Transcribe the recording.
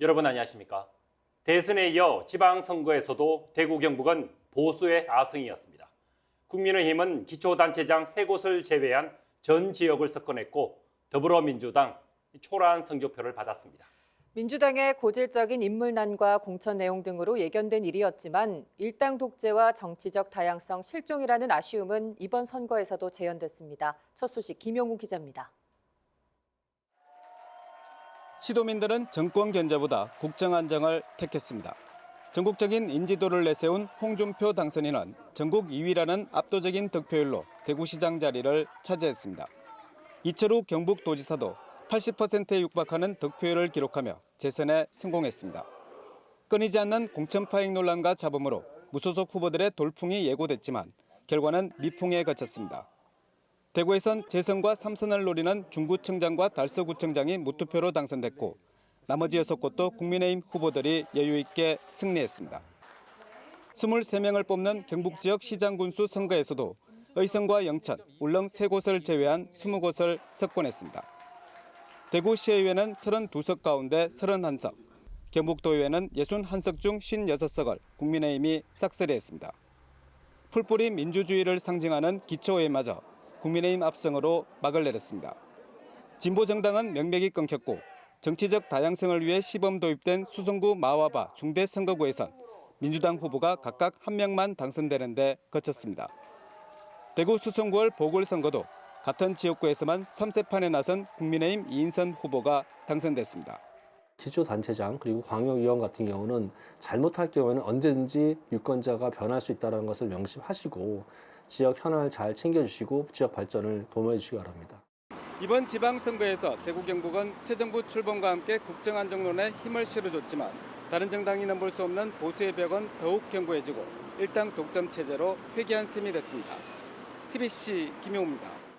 여러분 안녕하십니까? 대선에 이어 지방선거에서도 대구 경북은 보수의 아승이었습니다. 국민의힘은 기초단체장 세 곳을 제외한 전 지역을 석권했고 더불어민주당 초라한 성적표를 받았습니다. 민주당의 고질적인 인물난과 공천 내용 등으로 예견된 일이었지만 일당 독재와 정치적 다양성 실종이라는 아쉬움은 이번 선거에서도 재현됐습니다. 첫 소식 김용우 기자입니다. 시도민들은 정권 견제보다 국정 안정을 택했습니다. 전국적인 인지도를 내세운 홍준표 당선인은 전국 2위라는 압도적인 득표율로 대구시장 자리를 차지했습니다. 이철우 경북도지사도 80%에 육박하는 득표율을 기록하며 재선에 성공했습니다. 끊이지 않는 공천 파행 논란과 잡음으로 무소속 후보들의 돌풍이 예고됐지만 결과는 미풍에 그쳤습니다. 대구에선 재선과 삼선을 노리는 중구청장과 달서구청장이 무투표로 당선됐고 나머지 여섯 곳도 국민의힘 후보들이 여유 있게 승리했습니다. 23명을 뽑는 경북 지역 시장 군수 선거에서도 의성과 영천, 울릉 세 곳을 제외한 20곳을 석권했습니다. 대구시의회는 32석 가운데 31석, 경북도의회는 61석 중 56석을 국민의힘이 싹쓸이했습니다. 풀뿌리 민주주의를 상징하는 기초의회마저 국민의힘 압승으로 막을 내렸습니다. 진보 정당은 명맥이 끊겼고 정치적 다양성을 위해 시범 도입된 수성구 마와바 중대 선거구에선 민주당 후보가 각각 한 명만 당선되는데 거쳤습니다. 대구 수성구월 보궐선거도 같은 지역구에서만 3세판에 나선 국민의힘 이인선 후보가 당선됐습니다. 기초단체장 그리고 광역위원 같은 경우는 잘못할 경우에는 언제든지 유권자가 변할 수 있다는 것을 명심하시고 지역 현안을 잘 챙겨주시고 지역 발전을 도모해 주시기 바랍니다. 이번 지방선거에서 대구 경북은 새 정부 출범과 함께 국정안정론에 힘을 실어줬지만 다른 정당이 넘볼 수 없는 보수의 벽은 더욱 견고해지고 일당 독점 체제로 회귀한 셈이 됐습니다. TBC 김용우입니다.